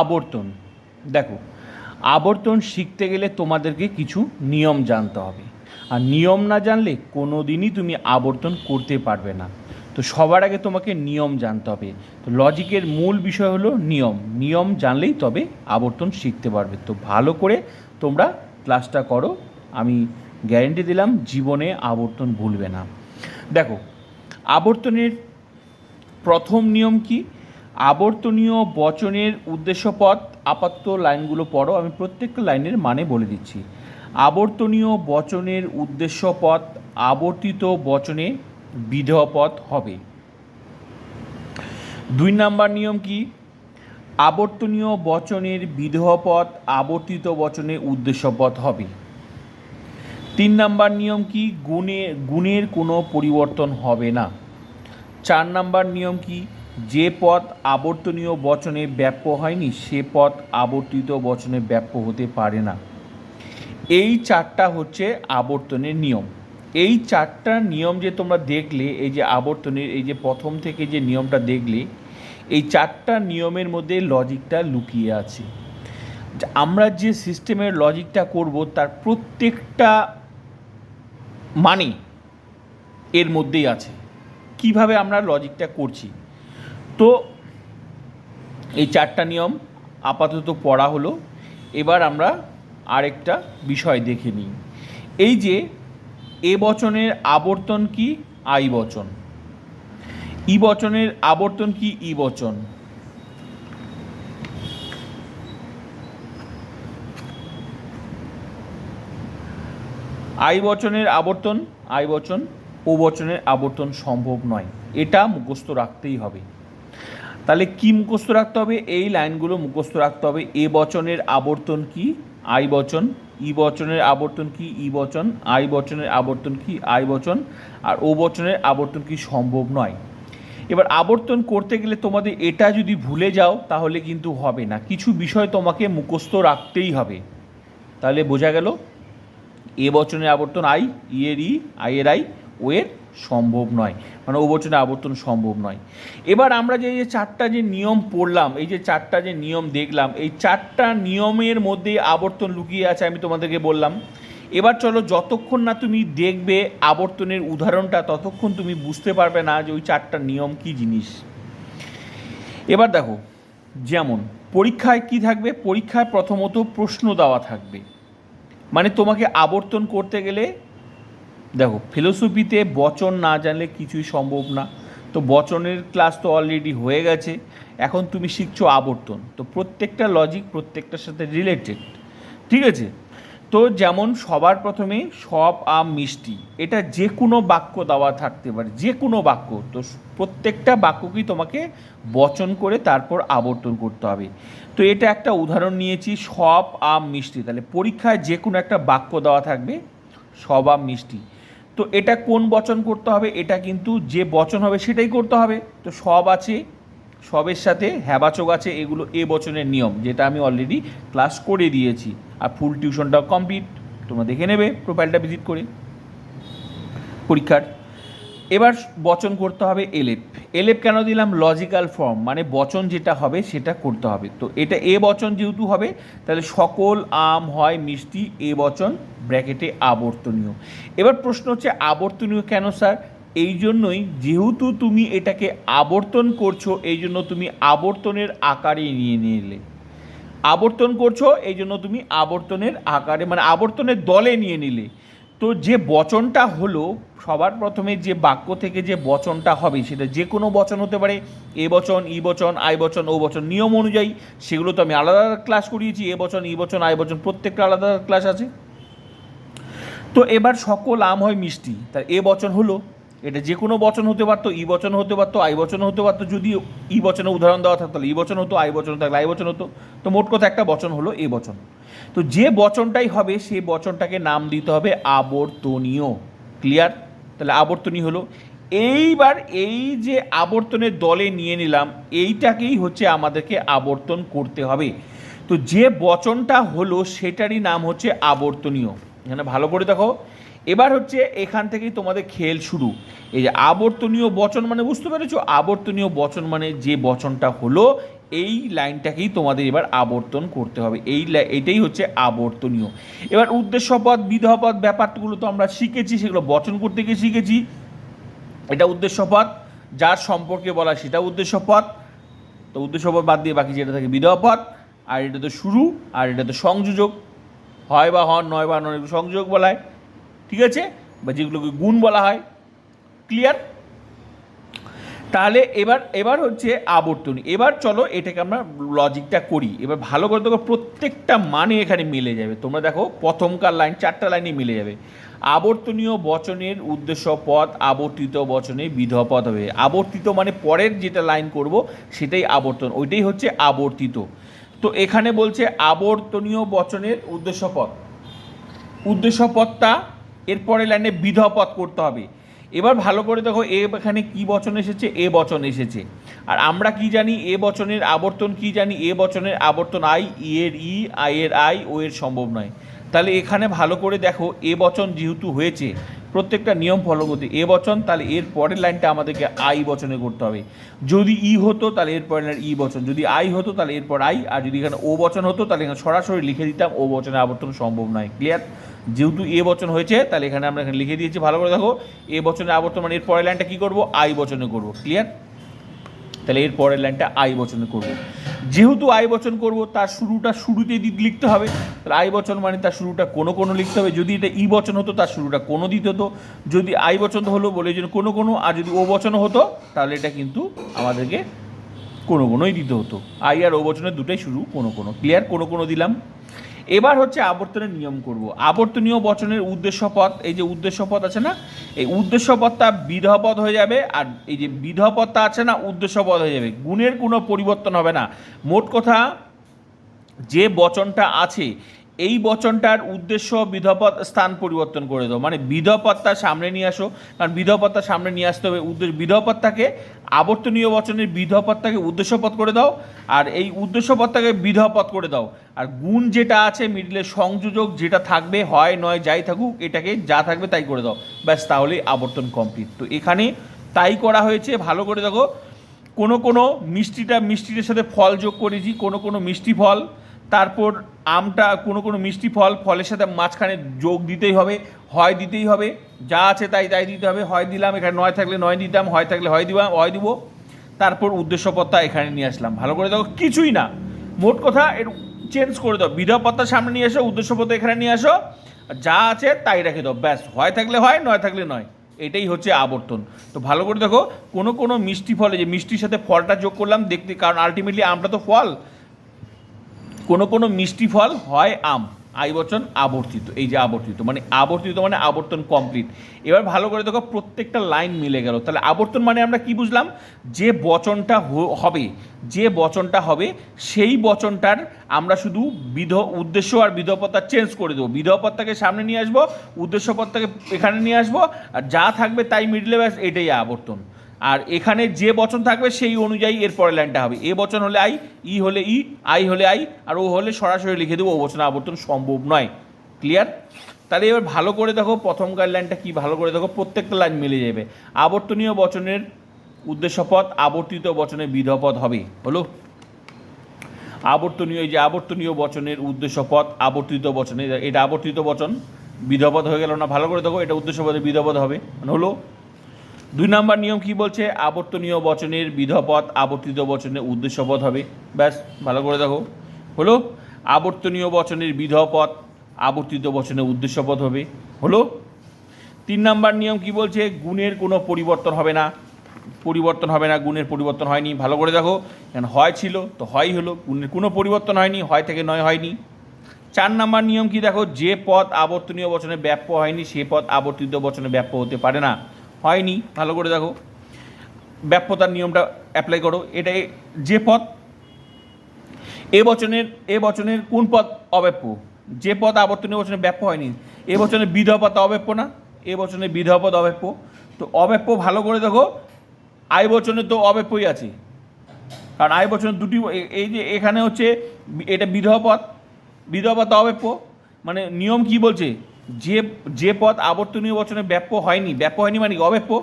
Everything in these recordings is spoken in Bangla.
আবর্তন। দেখো, আবর্তন শিখতে গেলে তোমাদেরকে কিছু নিয়ম জানতে হবে। আর নিয়ম না জানলে কোনো দিনই তুমি আবর্তন করতে পারবে না। তো সবার আগে তোমাকে নিয়ম জানতে হবে। তো লজিকের মূল বিষয় হলো নিয়ম। নিয়ম জানলেই তবে আবর্তন শিখতে পারবে। তো ভালো করে তোমরা ক্লাসটা করো। আমি গ্যারেন্টি দিলাম, জীবনে আবর্তন ভুলবে না। দেখো, আবর্তনের প্রথম নিয়ম কি? আবর্তনীয় বচনের উদ্দেশ্যপদ আপাতত লাইনগুলো পড়ো, আমি প্রত্যেকটা লাইনের মানে বলে দিচ্ছি। আবর্তনীয় বচনের উদ্দেশ্যপদ আবর্তিত বচনে বিধেয়পদ হবে। দুই নাম্বার নিয়ম কি? আবর্তনীয় বচনের বিধেয়পদ আবর্তিত বচনে উদ্দেশ্যপদ হবে। তিন নাম্বার নিয়ম কি? গুণে গুণের কোনো পরিবর্তন হবে না। চার নাম্বার নিয়ম কি? যে পদ আবর্তনীয় বচনে ব্যাপ্য হয়নি, সে পদ আবর্তিত বচনে ব্যাপ্য হতে পারে না। এই চারটা হচ্ছে আবর্তনের নিয়ম। এই চারটা নিয়ম যে তোমরা দেখলে, এই যে আবর্তনের, এই যে প্রথম থেকে যে নিয়মটা দেখলে, এই চারটা নিয়মের মধ্যে লজিকটা লুকিয়ে আছে। আমরা যে সিস্টেমের লজিকটা করব, তার প্রত্যেকটা মানে এর মধ্যেই আছে। কীভাবে আমরা লজিকটা করছি? তো এই চারটা নিয়ম আপাতত পড়া হলো। এবার আমরা আরেকটা বিষয় দেখে নিই। এই যে এ বচনের আবর্তন কি, আই বচন। ই বচনের আবর্তন কি, ই বচন। আই বচনের আবর্তন, আই বচন, ও বচনের আবর্তন সম্ভব নয়। এটা মুখস্থ রাখতেই হবে। তাহলে কি মুখস্থ রাখতে হবে? এই লাইনগুলো মুখস্থ রাখতে হবে। এ বচনের আবর্তন কি? আই বচন। ই বচনের আবর্তন কি? ই বচন। আই বচনের আবর্তন কি? আই বচন। আর ও বচনের আবর্তন কি সম্ভব নয়। এবার আবর্তন করতে গেলে তোমাদের এটা যদি ভুলে যাও, তাহলে কিন্তু হবে না। কিছু বিষয় তোমাকে মুখস্থ রাখতেই হবে। তাহলে বোঝা গেল? এ বচনের আবর্তন আই ই এর ই আই এর আই ও এর সম্ভব নয়। মানে ও বচনে আবর্তন সম্ভব নয়। এবার আমরা যে এই যে চারটা যে নিয়ম পড়লাম, এই যে চারটা যে নিয়ম দেখলাম, এই চারটা নিয়মের মধ্যে আবর্তন লুকিয়ে আছে আমি তোমাদেরকে বললাম। এবার চলো যতক্ষণ না তুমি দেখবে আবর্তনের উদাহরণটা, ততক্ষণ তুমি বুঝতে পারবে না যে ওই চারটা নিয়ম কি জিনিস। এবার দেখো, যেমন পরীক্ষায় কি থাকবে? পরীক্ষায় প্রথমত প্রশ্ন দেওয়া থাকবে। মানে তোমাকে আবর্তন করতে গেলে দেখো ফিলোসফিতে বচন না জানলে কিছুই সম্ভব না। তো বচনের ক্লাস তো অলরেডি হয়ে গেছে, এখন তুমি শিখছো আবর্তন। তো প্রত্যেকটা লজিক প্রত্যেকটার সাথে রিলেটেড ঠিক আছে? তো যেমন সবার প্রথমে সব, আম, মিষ্টি, এটা যে কোনো বাক্য দেওয়া থাকতে পারে যে কোনো বাক্য। তো প্রত্যেকটা বাক্যকেই তোমাকে বচন করে তারপর আবর্তন করতে হবে। তো এটা একটা উদাহরণ নিয়েছি, সব, আম, মিষ্টি। তাহলে পরীক্ষায় যে কোনো একটা বাক্য দেওয়া থাকবে, সব, আম, মিষ্টি। তো এটা কোন বচন করতে হবে? এটা কিন্তু যে বচন হবে সেটাই করতে হবে। তো সব আছে, সবের সাথে হ্যাবাচক আছে, এগুলো এ বচনের নিয়ম, যেটা আমি অলরেডি ক্লাস করে দিয়েছি। আর ফুল টিউশনটাও কমপ্লিট তোমরা দেখে নেবে প্রোফাইলটা ভিজিট করে। পরীক্ষার এবার বচন করতে হবে এলেপ। এলেপ কেন দিলাম? লজিক্যাল ফর্ম মানে বচন যেটা হবে সেটা করতে হবে। তো এটা এ বচন যেহেতু হবে, তাহলে সকল আম, হয়, মিষ্টি এ বচন, ব্র্যাকেটে আবর্তনীয়। এবার প্রশ্ন হচ্ছে, আবর্তনীয় কেন স্যার? এই জন্যই যেহেতু তুমি এটাকে আবর্তন করছ, এই জন্য তুমি আবর্তনের আকারে নিয়ে নিলে। আবর্তন করছ, এই জন্য তুমি আবর্তনের আকারে মানে আবর্তনের দলে নিয়ে নিলে। তো যে বচনটা হলো, সবার প্রথমে যে বাক্য থেকে যে বচনটা হবে, সেটা যে কোনো বচন হতে পারে, এ বচন, ই বচন আয় বচন, ও বচন নিয়ম অনুযায়ী, সেগুলো তো আমি আলাদা আলাদা ক্লাস করিয়েছি, এ বচন, ই বচন আয় বচন, প্রত্যেকটা আলাদা আলাদা ক্লাস আছে। তো এবার সকল আম হয় মিষ্টি, তার এ বচন হলো এটা যে কোনো বচন হতে পারতো, ই বচন হতে পারতো, আই বচন হতে পারতো, যদি ই বচনে উদাহরণ দেওয়া থাকতো, তাহলে ই বচন হতো, আই বচন থাকলে আই বচন হতো। তো মোট কথা একটা বচন হলো এ বচন। তো যে বচনটাই হবে সেই বচনটাকে নাম দিতে হবে আবর্তনীয়। ক্লিয়ার তাহলে আবর্তনীয় হলো, এইবার এই যে আবর্তনের দলে নিয়ে নিলাম, এইটাকেই হচ্ছে আমাদেরকে আবর্তন করতে হবে। তো যে বচনটা হলো, সেটারই নাম হচ্ছে আবর্তনীয়। এখানে ভালো করে দেখো এবার হচ্ছে এখান থেকেই তোমাদের খেল শুরু। এই যে আবর্তনীয় বচন মানে বুঝতে পেরেছ? আবর্তনীয় বচন মানে যে বচনটা হলো, এই লাইনটাকেই তোমাদের এবার আবর্তন করতে হবে। এই এটাই হচ্ছে আবর্তনীয়। এবার উদ্দেশ্যপদ, বিধপদ ব্যাপারগুলো তো আমরা শিখেছি, সেগুলো বচন করতে গিয়ে শিখেছি। এটা উদ্দেশ্যপদ, যার সম্পর্কে বলা সেটা উদ্দেশ্যপদ। তো উদ্দেশ্যপদ বাদ দিয়ে বাকি যেটা থাকে বিধপদ, আর এটা তো শুরু, আর এটা তো সংযোজক। হয় বা হন, নয় বা নয় এগুলো সংযোজক বলা হয় ঠিক আছে? বা যেগুলোকে গুণ বলা হয়। ক্লিয়ার তাহলে এবার এবার হচ্ছে আবর্তনী। এবার চলো এটাকে আমরা লজিকটা করি। এবার ভালো করে দেখো, প্রত্যেকটা মানে এখানে মিলে যাবে। তোমরা দেখো, প্রথমকার লাইন চারটা লাইনে মিলে যাবে। আবর্তনীয় বচনের উদ্দেশ্য পদ আবর্তিত বচনে বিধপদ হবে। আবর্তিত মানে পরের যেটা লাইন করব, সেটাই আবর্তন। ওইটাই হচ্ছে আবর্তিত। তো এখানে বলছে আবর্তনীয় বচনের উদ্দেশ্য পদ উদ্দেশ্য পদটা এরপরে লাইনে বিধপদ করতে হবে। এবার ভালো করে দেখো, এ এখানে কি বচন এসেছে? এ বচন এসেছে। আর আমরা কি জানি? এ বচনের আবর্তন কি জানি? এ বচনের আবর্তন আই, ই এর ই, আই এর আই, ও এর সম্ভব নয়। তাহলে এখানে ভালো করে দেখো, এ বচন যেহেতু হয়েছে, প্রত্যেকটা নিয়ম ফলো করতে। এ বচন, তাহলে এর পরের লাইনটা আমাদেরকে আই বচনে করতে হবে। যদি ই হতো, তাহলে এর পরের লাইন ই বচন। যদি আই হতো, তাহলে এরপর আই। আর যদি এখানে ও বচন হতো, তাহলে এখানে সরাসরি লিখে দিতাম, ও বচনে আবর্তন সম্ভব নয়। ক্লিয়ার যেহেতু এ বচন হয়েছে, তাহলে এখানে আমরা এখানে লিখে দিয়েছি, ভালো করে দেখো। এ বচনে আবর্তন মানে এর পরের লাইনটা কী করব? আই বচনে করব ক্লিয়ার তাহলে এর পরের লাইনটা আই বচনে করব। যেহেতু আই বচন করব, তার শুরুটা শুরুতে দি- লিখতে হবে। তাহলে আই বচন মানে তার শুরুটা কোনো কোনো লিখতে হবে। যদি এটা ই বচন হতো, তার শুরুটা কোনো দিতে হতো। যদি আই বচন হলো বলে যে কোনো কোনো, আর যদি ও বচন হতো, তাহলে এটা কিন্তু আমাদেরকে কোনো কোনোই দিতে হতো। আই আর ও বচনের দুটোই শুরু, কোনো কোনো। ক্লিয়ার কোনো কোনো দিলাম। এবার হচ্ছে আবর্তনের নিয়ম করব। আবর্তনীয় বচনের উদ্দেশ্য পথ এই যে উদ্দেশ্য পথ আছে না, এই উদ্দেশ্য পথটা বিধপদ হয়ে যাবে আর এই যে বিধপদটা আছে না উদ্দেশ্য পদ হয়ে যাবে। গুণের কোনো পরিবর্তন হবে না। মোট কথা, যে বচনটা আছে এই বচনটার উদ্দেশ্য বিধপদ স্থান পরিবর্তন করে দাও। মানে বিধপদটা সামনে নিয়ে আসো, কারণ বিধপদটা সামনে নিয়ে আসতে হবে। উদ্দেশ্য বিধপদটাকে আবর্তনীয় বচনের বিধপদটাকে উদ্দেশ্যপদ করে দাও, আর এই উদ্দেশ্যপদটাকে বিধপদ করে দাও। আর গুণ যেটা আছে, মিডিলে সংযোজক যেটা থাকবে, হয়, নয়, যাই থাকুক, এটাকে যা থাকবে তাই করে দাও। ব্যাস, তাহলেই আবর্তন কমপ্লিট তো এখানে তাই করা হয়েছে, ভালো করে দেখো। কোনো কোনো মিষ্টিটা মিষ্টিটার সাথে ফল যোগ করেছি, কোনো কোনো মিষ্টি ফল। তারপর আমটা কোনো কোনো মিষ্টি ফল, ফলের সাথে মাঝখানে যোগ দিতেই হবে, হয় দিতেই হবে, যা আছে তাই তাই দিতে হবে, হয় দিলাম, এখানে নয় থাকলে নয় দিতাম, হয় থাকলে হয় দিবাম হয় দিব। তারপর উদ্দেশ্যপত্তা এখানে নিয়ে আসলাম। ভালো করে দেখো, কিছুই না। মোট কথা, এর চেঞ্জ করে দাও। বিধপত্তা সামনে নিয়ে এসো, উদ্দেশ্যপত্তা এখানে নিয়ে আসো। যা আছে তাই রেখে দাও। ব্যাস, হয় থাকলে হয়, নয় থাকলে নয়। এটাই হচ্ছে আবর্তন। তো ভালো করে দেখো, কোনো কোনো মিষ্টি ফলে, যে মিষ্টির সাথে ফলটা যোগ করলাম, দেখতে, কারণ আলটিমেটলি আমটা তো ফল কোনো কোনো মিষ্টি ফল হয় আম। আই বচন আবর্তিত, এই যে আবর্তিত মানে আবর্তিত মানে আবর্তন কমপ্লিট এবার ভালো করে দেখো, প্রত্যেকটা লাইন মিলে গেল। তাহলে আবর্তন মানে আমরা কি বুঝলাম? যে বচনটা হবে, যে বচনটা হবে, সেই বচনটার আমরা শুধু বিধ, উদ্দেশ্য আর বিধপত্তা চেঞ্জ করে দেবো। বিধপত্তাকে সামনে নিয়ে আসব উদ্দেশ্যপত্তাকে এখানে নিয়ে আসব, আর যা থাকবে তাই মিডলে ব্যাস, এটাই আবর্তন। আর এখানে যে বচন থাকবে সেই অনুযায়ী এর পরের লাইনটা হবে। এ বচন হলে আই, ই হলে ই, আই হলে আই, আর ও হলে সরাসরি লিখে দেবো, ও বচন আবর্তন সম্ভব নয়। ক্লিয়ার তাহলে এবার ভালো করে দেখো প্রথম লাইনটা কি ভালো করে দেখো, প্রত্যেকটা লাইন মিলে যাবে। আবর্তনীয় বচনের উদ্দেশ্যপদ আবর্তিত বচনের বিধপদ হবে। হলো? আবর্তনীয় যে আবর্তনীয় বচনের উদ্দেশ্যপদ আবর্তিত বচনে এটা আবর্তিত বচন বিধপদ হয়ে গেল না? ভালো করে দেখো, এটা উদ্দেশ্যপদের বিধপদ হবে। মানে হলো দুই নাম্বার নিয়ম কি বলছে? আবর্তনীয় বচনের বিধপদ আবর্তিত বচনের উদ্দেশ্যপদ হবে। ব্যাস, ভালো করে দেখো। হলো, আবর্তনীয় বচনের বিধপদ আবর্তিত বচনের উদ্দেশ্যপদ হবে। হলো, তিন নাম্বার নিয়ম কি বলছে? গুণের কোনো পরিবর্তন হবে না। পরিবর্তন হবে না, গুণের পরিবর্তন হয়নি। ভালো করে দেখো। এখানে হয় ছিল, তো হয় হলো। গুণের কোনো পরিবর্তন হয়নি, হয় থেকে নয় হয়নি। চার নাম্বার নিয়ম কি দেখো? যে পদ আবর্তনীয় বচনে ব্যাপ্য হয়নি, সে পদ আবর্তিত বচনে ব্যাপ্য হতে পারে না। হয়নি, ভালো করে দেখো। ব্যাপ্যতার নিয়মটা অ্যাপ্লাই করো এটা এ- যে পথ, এ বচনের এ বচনের কোন পথ অব্যাপ্য? যে পথ আবর্তনীয় বচনে ব্যাপ্য হয়নি, এ বচনের বিধপদ অব্যাপ্য না, এ বচনের বিধপদ অব্যাপ্য। তো অব্যাপ্য ভালো করে দেখো, আই বচনে তো অব্যাপ্যই আছে। কারণ আই বচনের দুটি, এই যে এখানে হচ্ছে এটা বিধপদ বিধপদ অব্যাপ্য মানে নিয়ম কি বলছে? যে যে পদ আবর্তনীয় বচনে ব্যাপ্য হয়নি ব্যাপ্য হয়নি মানে? অব্যাপ্য?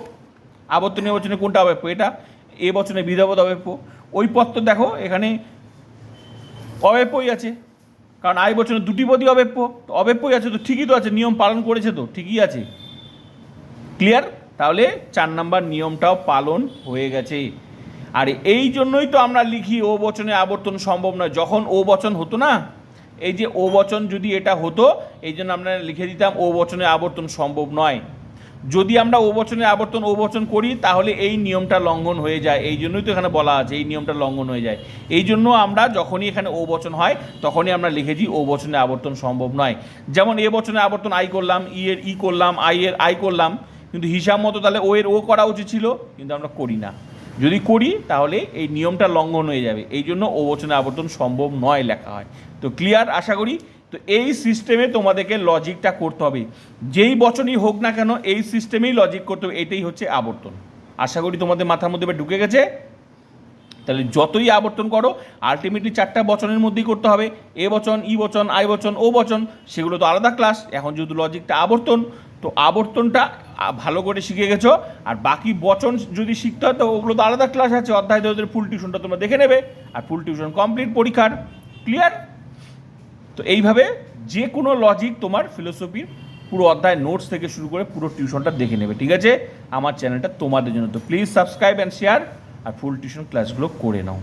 আবর্তনীয় বচনে কোনটা অব্যাপ্য? এটা এ বচনে বিধাপদ অব্যাপ্য। ওই পদ তো দেখো, এখানে অব্যাপ্যই আছে। কারণ আই বচনে দুটি পদই অব্যাপ্য। তো অব্যাপ্যই আছে তো ঠিকই তো আছে, নিয়ম পালন করেছে তো, ঠিকই আছে। ক্লিয়ার তাহলে চার নাম্বার নিয়মটাও পালন হয়ে গেছে। আর এই জন্যই তো আমরা লিখি ও বচনে আবর্তন সম্ভব নয়। যখন ও বচন হতো না এই যে ও বচন যদি এটা হতো, এই জন্য আমরা লিখে দিতাম ও বচনে আবর্তন সম্ভব নয়। যদি আমরা ও বচনে আবর্তন, ও বচন করি, তাহলে এই নিয়মটা লঙ্ঘন হয়ে যায়। এই জন্যই তো এখানে বলা আছে, এই নিয়মটা লঙ্ঘন হয়ে যায়। এই জন্য আমরা যখনই এখানে ও বচন হয়, তখনই আমরা লিখেছি ও বচনে আবর্তন সম্ভব নয়। যেমন এ বচনে আবর্তন আই করলাম, ই এর ই করলাম, আই এর আই করলাম, কিন্তু হিসাব মতো তাহলে ও এর ও করা উচিত ছিল, কিন্তু আমরা করি না। যদি করি, তাহলে এই নিয়মটা লঙ্ঘন হয়ে যাবে। এই জন্য ও বচনে আবর্তন সম্ভব নয় লেখা হয়। তো ক্লিয়ার আশা করি? তো এই সিস্টেমে তোমাদেরকে লজিকটা করতে হবে। যেই বচনই হোক না কেন, এই সিস্টেমেই লজিক করতে হবে। এটাই হচ্ছে আবর্তন। আশা করি তোমাদের মাথার মধ্যে ঢুকে গেছে। তাহলে যতই আবর্তন করো আলটিমেটলি চারটা বচনের মধ্যেই করতে হবে। এ বচন, ই বচন, আই বচন, ও বচন, সেগুলো তো আলাদা ক্লাস এখন যেহেতু লজিকটা আবর্তন, তো আবর্তনটা ভালো করে শিখে গেছো। আর বাকি বচন যদি শিখতে হয়, তো ওগুলো তো আলাদা ক্লাস আছে, অধ্যায় ওদের ফুল টিউশনটা তোমরা দেখে নেবে। আর ফুল টিউশন কমপ্লিট পরীক্ষার। ক্লিয়ার তো এইভাবে যে কোনো লজিক তোমার ফিলোসফির পুরো অধ্যায় নোটস থেকে শুরু করে পুরো টিউশনটা দেখে নেবে, ঠিক আছে? আমার চ্যানেলটা তোমাদের জন্য। তো প্লিজ সাবস্ক্রাইব অ্যান্ড শেয়ার আর ফুল টিউশন ক্লাসগুলো করে নাও।